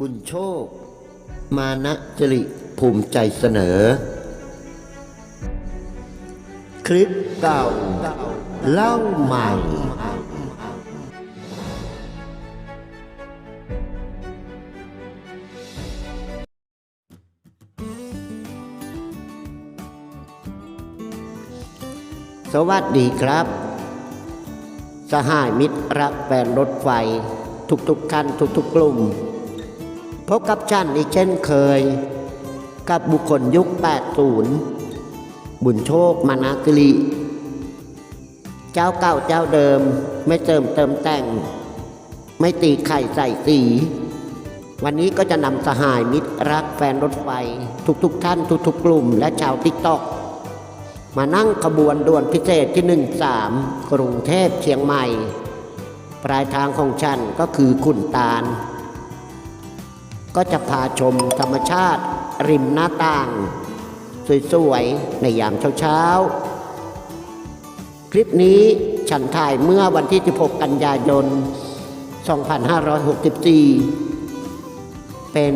บุญโชค มานะจริภูมิใจเสนอ คลิปเก่าเล่าใหม่ สวัสดีครับ สหายมิตรรักแฟนรถไฟทุกๆคันทุกๆกลุ่ม พบกับฉันอีกเช่นเคย กับบุคคลยุค 80 บุญโชคมานากิริเจ้าเก่าเจ้าเดิมไม่เติมเติมแต่ง ไม่ตีไข่ใส่สี วันนี้ก็จะนำสหายมิตรรักแฟนรถไฟ ทุกๆท่านทุกๆกลุ่ม และชาวติ๊กต็อกมานั่งขบวนด่วนพิเศษที่ 13 กรุงเทพเชียงใหม่ ปลายทางของฉันก็คือขุนตาล ก็จะพาชมธรรมชาติ ริมหน้าต่าง สวยๆ ในยามเช้าๆ คลิปนี้ฉันถ่ายเมื่อวันที่ 16 กันยายน 2564 เป็น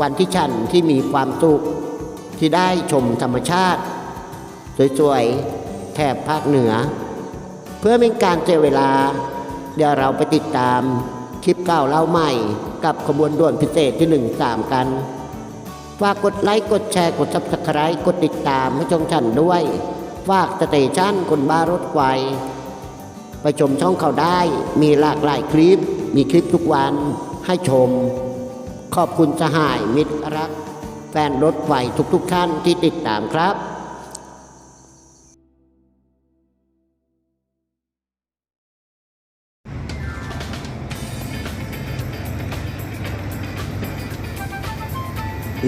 วันที่ฉันที่มีความสุข ที่ได้ชมธรรมชาติ สวยๆ แถบภาคเหนือ เพื่อเป็นการเจเวลา เดี๋ยวเราไปติดตามคลิปเก่าเล่าใหม่ กับขบวนด่วนพิเศษที่ 1 3 กัน ฝากกดไลค์กดแชร์กดซับสไครต์กดติดตามให้ชมฉันด้วย ฝากสเตชันคนบ้ารถไฟไปชมช่องเขาได้มีหลากหลายคลิป มีคลิปทุกวันให้ชม ขอบคุณสหายมิตรรัก แฟนรถไฟทุกๆท่านที่ติดตามครับ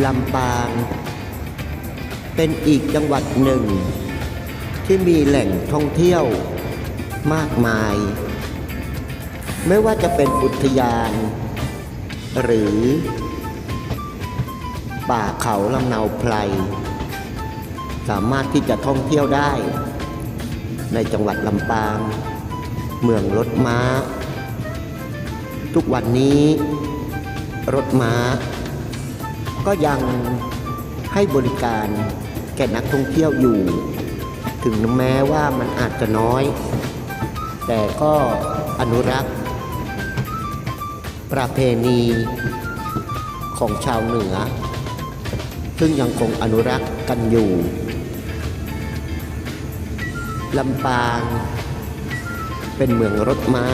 ลำปาง เป็นอีกจังหวัดหนึ่ง ที่มีแหล่งท่องเที่ยวมากมาย ไม่ว่าจะเป็นอุทยาน หรือ ป่าเขาลำเนาไพรสามารถที่จะท่องเที่ยวได้ ในจังหวัดลำปาง เมืองรถม้า ทุกวันนี้ รถม้า ก็ยังให้บริการแก่นักท่องเที่ยวอยู่ ถึงแม้ว่ามันอาจจะน้อย แต่ก็อนุรักษ์ ประเพณีของชาวเหนือ ซึ่งยังคงอนุรักษ์กันอยู่ลำปาง เป็นเมืองรถม้า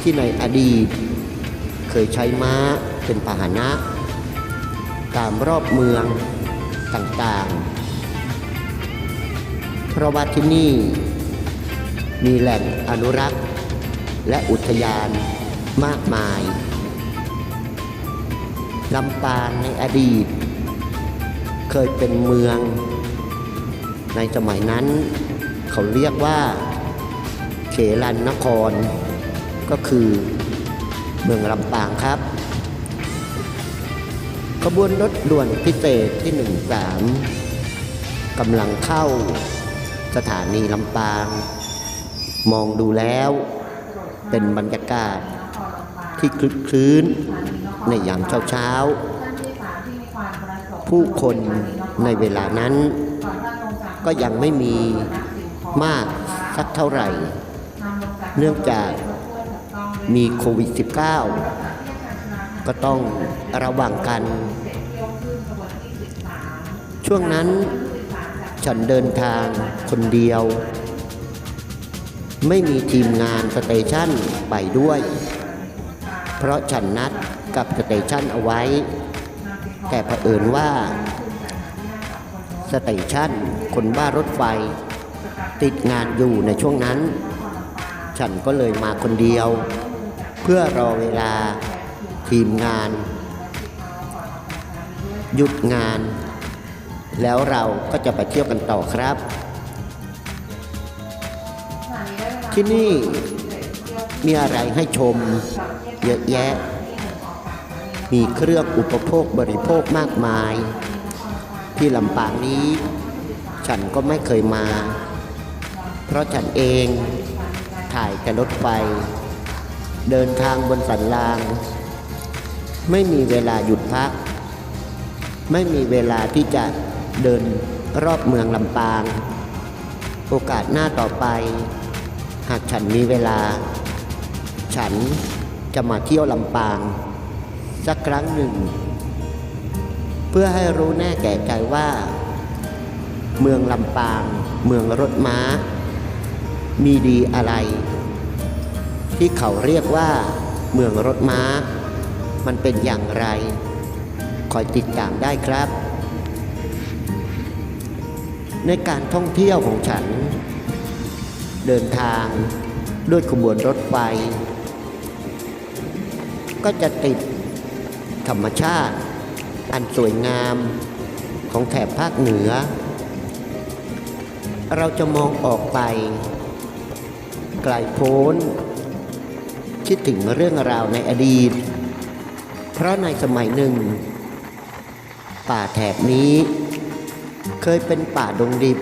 ที่ในอดีต เคยใช้ม้าเป็นพาหนะ ตามรอบเมืองต่างๆ เพราะว่าที่นี่มีแหล่งอนุรักษ์และอุทยานมากมาย ลำปางในอดีต เคยเป็นเมือง ในสมัยนั้น เขาเรียกว่า เขลันนคร ก็คือเมืองลำปางครับ ขบวนรถด่วนพิเศษที่ 13กำลังเข้าสถานีลำปาง มองดูแล้วเป็นบรรยากาศที่คลึกคลื้นในยามเช้าๆ ผู้คนในเวลานั้น ก็ยังไม่มีมากสักเท่าไหร่ เนื่องจากมีโควิด -19 ก็ต้องระวังกัน ช่วงนั้นฉันเดินทางคนเดียว ไม่มีทีมงานสเตชันไปด้วย เพราะฉันนัดกับสเตชันเอาไว้ แต่เผอิญว่าสเตชันคนบ้ารถไฟ ติดงานอยู่ในช่วงนั้น ฉันก็เลยมาคนเดียว เพื่อรอเวลา ทีมงาน หยุดงาน แล้วเราก็จะไปเที่ยวกันต่อครับ ที่นี่มีอะไรให้ชม เยอะแยะ มีเครื่องอุปโภคบริโภคมากมาย ที่ลำปางนี้ ฉันก็ไม่เคยมา เพราะฉันเองถ่ายแต่รถไฟ เดินทางบนสันราง ไม่มีเวลาหยุดพัก ไม่มีเวลาที่จะเดินรอบเมืองลำปาง โอกาสหน้าต่อไป หากฉันมีเวลา ฉันจะมาเที่ยวลำปาง สักครั้งหนึ่ง เพื่อให้รู้แน่แก่ใจว่า เมืองลำปาง เมืองรถม้า มีดีอะไร ที่เขาเรียกว่าเมืองรถม้า มันเป็นอย่างไร คอยติดตามได้ครับ ในการท่องเที่ยวของฉัน เดินทางด้วยขบวนรถไฟ ก็จะติดธรรมชาติ อันสวยงามของแถบภาคเหนือ เราจะมองออกไป ไกลโพ้น คิดถึงเรื่องราวในอดีต เพราะในสมัยหนึ่ง ป่าแถบนี้ เคยเป็นป่าดงดิบ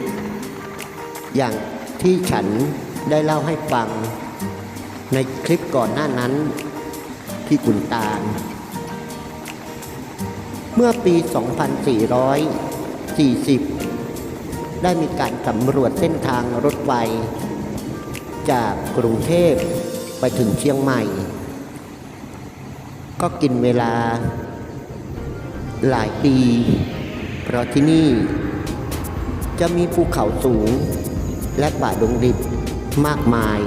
อย่างที่ฉันได้เล่าให้ฟัง ในคลิปก่อนหน้านั้นที่กุนตาล เมื่อปี 2440 ได้มีการสำรวจเส้นทางรถไฟ จากกรุงเทพไปถึงเชียงใหม่ ก็กินเวลาหลายปี เพราะที่นี่ จะมีภูเขาสูง และป่าดงดิบมากมาย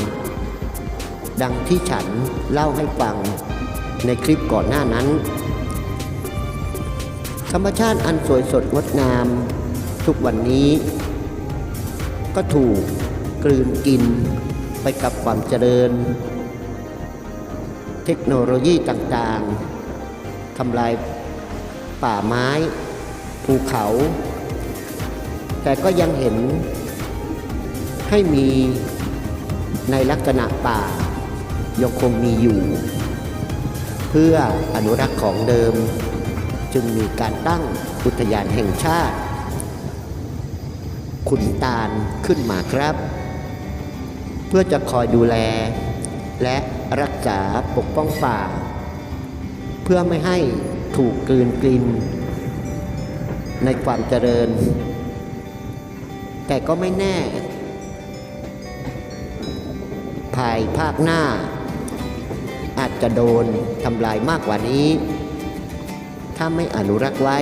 ดังที่ฉันเล่าให้ฟังในคลิปก่อนหน้านั้น ธรรมชาติอันสวยสดงดงาม ทุกวันนี้ ก็ถูกกลืนกินไปกับความเจริญ ทคโนโลยีต่างๆทำลายป่าไม้ ภูเขา แต่ก็ยังเห็นให้มีในลักษณะป่ายังคงมีอยู่ เพื่ออนุรักษ์ของเดิม จึงมีการตั้งอุทยานแห่งชาติ ขุนตาลขึ้นมาครับ เพื่อจะคอยดูแล และรักษาปกป้องป่า เพื่อไม่ให้ถูกกลืนกลิน ในความเจริญ แต่ก็ไม่แน่ ภายภาคหน้า อาจจะโดนทำลายมากกว่านี้ ถ้าไม่อนุรักษ์ไว้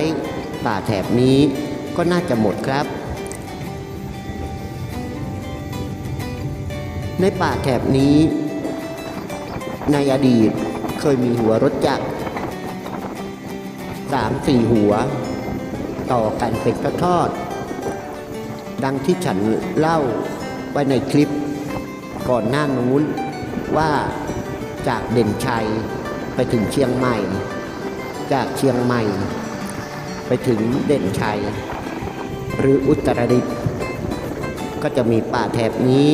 ป่าแถบนี้ก็น่าจะหมดครับ ในป่าแถบนี้ ในอดีตเคยมีหัวรถจักรสามสี่หัว ต่อกันเป็นทอด ดังที่ฉันเล่าไว้ในคลิปก่อนหน้านู้นว่าจากเด่นชัยไปถึงเชียงใหม่ จากเชียงใหม่ ไปถึงเด่นชัย หรืออุตรดิตถ์ก็จะมีป่าแถบนี้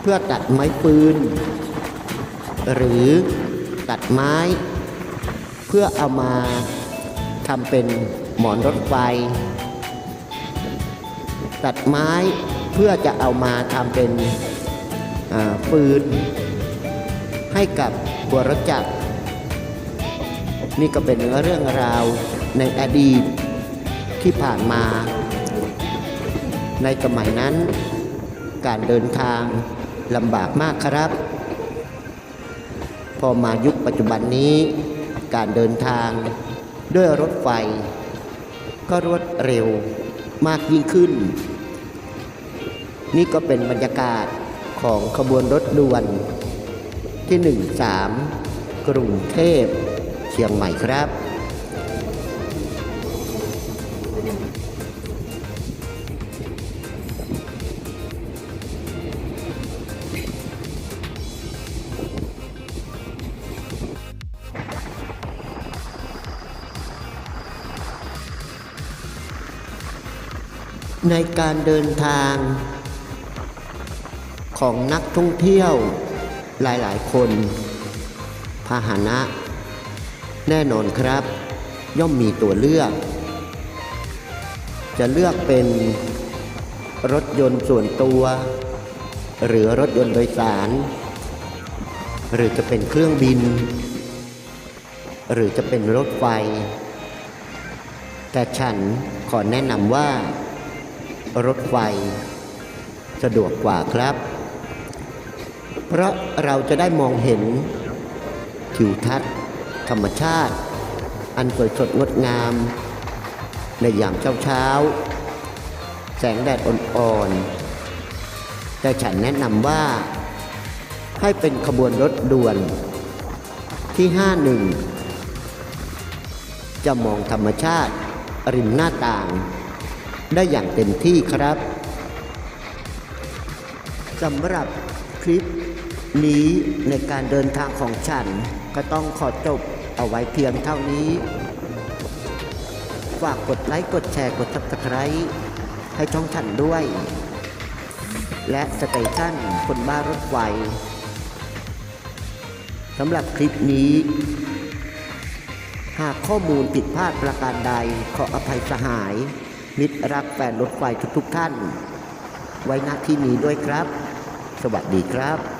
เพื่อตัดไม้ปืน หรือตัดไม้ เพื่อเอามาทำเป็นหมอนรถไฟ ตัดไม้เพื่อจะเอามาทำเป็นอ่าปืน ให้กับหัวรถจักร นี่ก็เป็นเรื่องราวในอดีตที่ผ่านมา ในสมัยนั้นการเดินทางลำบากมากครับ พอมายุคปัจจุบันนี้ การเดินทางด้วยรถไฟ ก็รวดเร็วมากยิ่งขึ้น นี่ก็เป็นบรรยากาศของขบวนรถด่วนที่ 13 กรุงเทพเชียงใหม่ครับ ในการเดินทาง ของนักท่องเที่ยวหลายๆ คนพาหนะ แน่นอนครับ ย่อมมีตัวเลือก จะเลือกเป็นรถยนต์ส่วนตัว หรือรถยนต์โดยสาร หรือจะเป็นเครื่องบิน หรือจะเป็นรถไฟ แต่ฉันขอแนะนำว่า รถไฟ สะดวกกว่าครับ เพราะเราจะได้มองเห็นทิวทัศน์ ธรรมชาติ อันสวยสดงดงาม ในยามเช้าเช้า แสงแดดอ่อนๆ แต่ฉันแนะนำว่า ให้เป็นขบวนรถด่วนที่ 51 จะมองธรรมชาติริมหน้าต่าง ได้อย่างเต็มที่ครับสำหรับคลิปนี้ในการเดินทางของฉัน ก็ต้องขอจบเอาไว้เพียงเท่านี้ ฝากกดไลค์กดแชร์กด subscribe ให้ช่องฉันด้วย และสเตชันคนบ้ารถไฟสำหรับคลิปนี้ หากข้อมูลผิดพลาดประการใดขออภัยสหาย มิตรรักแฟนรถไฟทุกๆท่าน ไว้ณที่นี้ด้วยครับ สวัสดีครับ